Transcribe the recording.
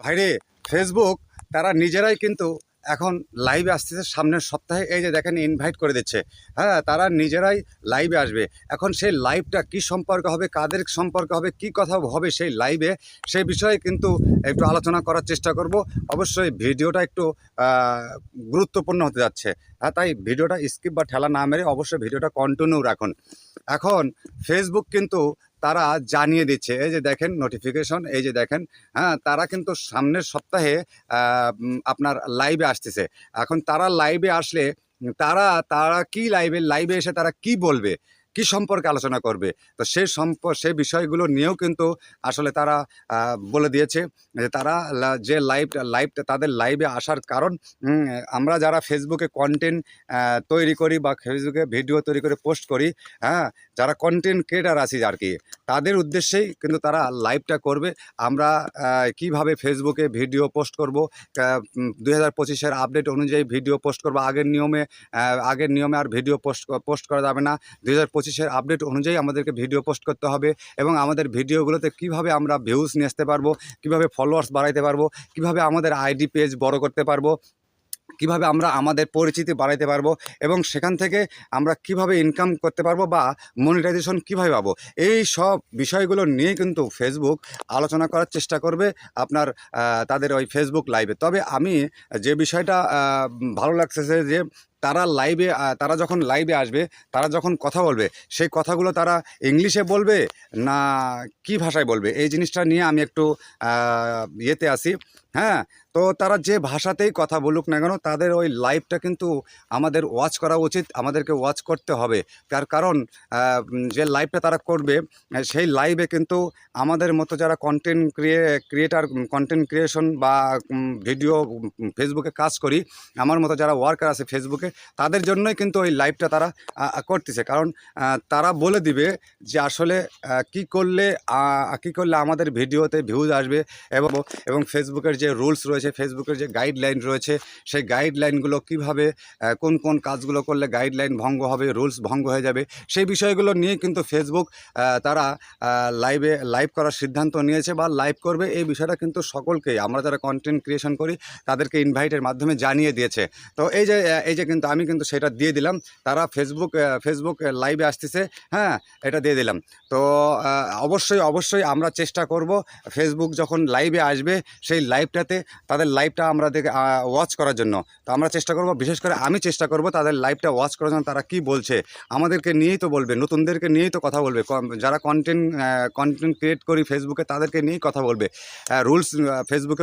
ভাইরে ফেসবুক তারা নিজেরাই কিন্তু এখন লাইভে আসতেছে সামনের সপ্তাহে। এই যে দেখেন ইনভাইট করে দিচ্ছে। হ্যাঁ তারা নিজেরাই লাইভে আসবে। এখন সেই লাইভটা কি সম্পর্ক হবে, কাদের সম্পর্ক হবে, কি কথা হবে সেই লাইভে সেই বিষয়ে কিন্তু একটু আলোচনা করার চেষ্টা করব। অবশ্যই ভিডিওটা একটু গুরুত্বপূর্ণ হতে যাচ্ছে। হ্যাঁ তাই ভিডিওটা স্কিপ বা ঠেলা না মেরে অবশ্যই ভিডিওটা কন্টিনিউ রাখুন। এখন ফেসবুক কিন্তু তারা জানিয়ে দিচ্ছে, এই যে দেখেন নোটিফিকেশন এই যে দেখেন হ্যাঁ তারা কিন্তু সামনের সপ্তাহে আপনার লাইভে আসতেছে। এখন তারা লাইভে আসলে তারা তারা কি লাইভে লাইভে এসে তারা কি বলবে? কি সম্পর্কে আলোচনা করবে? তো সেই সম্প, সে বিষয়গুলো নিয়েও কিন্তু আসলে তারা বলে দিয়েছে যে তারা যে লাইভ, লাইভটা তাদের লাইভে আসার কারণ আমরা যারা ফেসবুকে কন্টেন্ট তৈরি করি বা ফেসবুকে ভিডিও তৈরি করে পোস্ট করি হ্যাঁ যারা কন্টেন্ট ক্রিয়েটার আছি আর কি, তাদের উদ্দেশ্যেই কিন্তু তারা লাইভটা করবে। আমরা কীভাবে ফেসবুকে ভিডিও পোস্ট করব দুই হাজার পঁচিশের আপডেট অনুযায়ী ভিডিও পোস্ট করব, আগের নিয়মে আগের নিয়মে আর ভিডিও পোস্ট পোস্ট করা যাবে না। দুই হাজার পঁচিশের আপডেট অনুযায়ী আমাদেরকে ভিডিও পোস্ট করতে হবে এবং আমাদের ভিডিওগুলোতে কীভাবে আমরা ভিউজ নিয়ে আসতে পারব, কীভাবে ফলোয়ার্স বাড়াইতে পারব, কীভাবে আমাদের আইডি পেজ বড় করতে পারব, কীভাবে আমরা আমাদের পরিচিতি বাড়াইতে পারব এবং সেখান থেকে আমরা কীভাবে ইনকাম করতে পারব বা মনিটাইজেশন কীভাবে পাবো, এই সব বিষয়গুলো নিয়ে কিন্তু ফেসবুক আলোচনা করার চেষ্টা করবে আপনার তাদের ওই ফেসবুক লাইভে তবে আমি যে বিষয়টা ভালো লাগতেছে যে তারা লাইভে তারা যখন লাইভে আসবে, তারা যখন কথা বলবে, সেই কথাগুলো তারা ইংলিশে বলবে না কি ভাষায় বলবে? এই জিনিসটা নিয়ে আমি একটু ইয়েতে আসি হ্যাঁ তো তারা যে ভাষাতেই কথা বলুক না কেন, তাদের ওই লাইভটা কিন্তু আমাদের ওয়াচ করা উচিত, আমাদেরকে ওয়াচ করতে হবে। তার কারণ যে লাইভটা তারা করবে, সেই লাইভে কিন্তু আমাদের মতো যারা কন্টেন্ট ক্রিয়ে ক্রিয়েটার কন্টেন্ট ক্রিয়েশন বা ভিডিও ফেসবুকে কাজ করি, আমার মতো যারা ওয়ার্কার আছে ফেসবুকে তাদের জন্যই কিন্তু ওই লাইভটা তারা করতেছে। কারণ তারা বলে দিবে যে আসলে কি করলে কি করলে আমাদের ভিডিওতে ভিউজ আসবে এবং এবং ফেসবুকের যে রুলস রয়েছে ফেসবুকের যে গাইডলাইন রয়েছে, সেই গাইডলাইনগুলো কীভাবে কোন কোন কাজগুলো করলে গাইডলাইন ভঙ্গ হবে রুলস ভঙ্গ হয়ে যাবে, সেই বিষয়গুলো নিয়ে কিন্তু ফেসবুক তারা লাইভে লাইভ করার সিদ্ধান্ত নিয়েছে বা লাইভ করবে, এই বিষয়টা কিন্তু সকলকেই, আমরা যারা কন্টেন্ট ক্রিয়েশন করি, তাদেরকে ইনভাইটের মাধ্যমে জানিয়ে দিয়েছে। তো এই যে এই যে কিন্তু আমি কিন্তু সেটা দিয়ে দিলাম, তারা ফেসবুক ফেসবুক লাইভে আসতেছে হ্যাঁ এটা দিয়ে দিলাম। তো অবশ্যই অবশ্যই আমরা চেষ্টা করব ফেসবুক যখন লাইভে আসবে, সেই লাইভটাতে তাদের লাইভটা আমরা দেখে ওয়াচ করার জন্য। তো আমরা চেষ্টা করব, বিশেষ করে আমি চেষ্টা করব তাদের লাইভটা ওয়াচ করার জন্য তারা কি বলছে। আমাদেরকে নিয়েই তো বলবে, নতুনদেরকে নিয়েই তো কথা বলবে। যারা কন্টেন্ট কন্টেন্ট ক্রিয়েট করি ফেসবুকে তাদেরকে নিয়েই কথা বলবে। রুলস ফেসবুকে